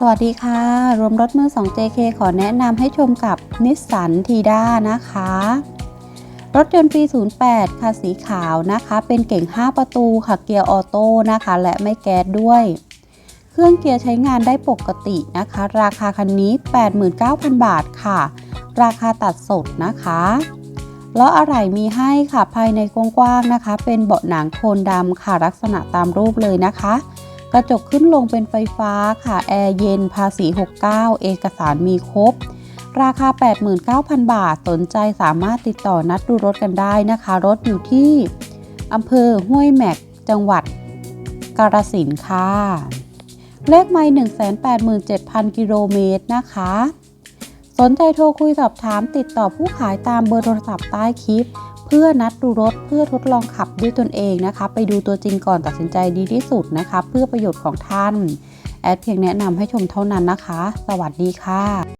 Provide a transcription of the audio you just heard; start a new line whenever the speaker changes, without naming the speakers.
สวัสดีค่ะ รวมรถมือ 2 JK ขอแนะนำให้ชมกับนิสสันทีด้านะคะ รถยนต์ปี 08 ค่ะสีขาวนะคะ เป็นเก่ง 5 ประตูค่ะเกียร์ออโต้นะคะ และไม่แก๊สด้วย เครื่องเกียร์ใช้งานได้ปกตินะคะ ราคาคันนี้ 89,000 บาทค่ะ ราคาตัดสดนะคะล้ออะไหล่มีให้ค่ะภายในกว้างๆนะคะ เป็นเบาะหนังโทนดำค่ะลักษณะตามรูปเลยนะคะ กระจกขึ้นลงเป็นไฟฟ้าค่ะแอร์เย็นภาษี 69 เอกสารมีครบ ราคา 89,000 บาท สนใจสามารถติดต่อนัดดูรถกันได้นะคะ รถอยู่ที่อำเภอห้วยแม็ก จังหวัดกาฬสินค่ะ เลขไม่187,000 กิโลเมตรนะคะ สนใจโทรคุยสอบถามติดต่อผู้ขายตามเบอร์โทรศัพท์ใต้คลิป เพื่อนัดดูรถเพื่อทดลองขับด้วยตนเองนะคะ ไปดูตัวจริงก่อนตัดสินใจดีที่สุดนะคะ เพื่อประโยชน์ของท่าน แอดเพียงแนะนำให้ชมเท่านั้นนะคะ สวัสดีค่ะ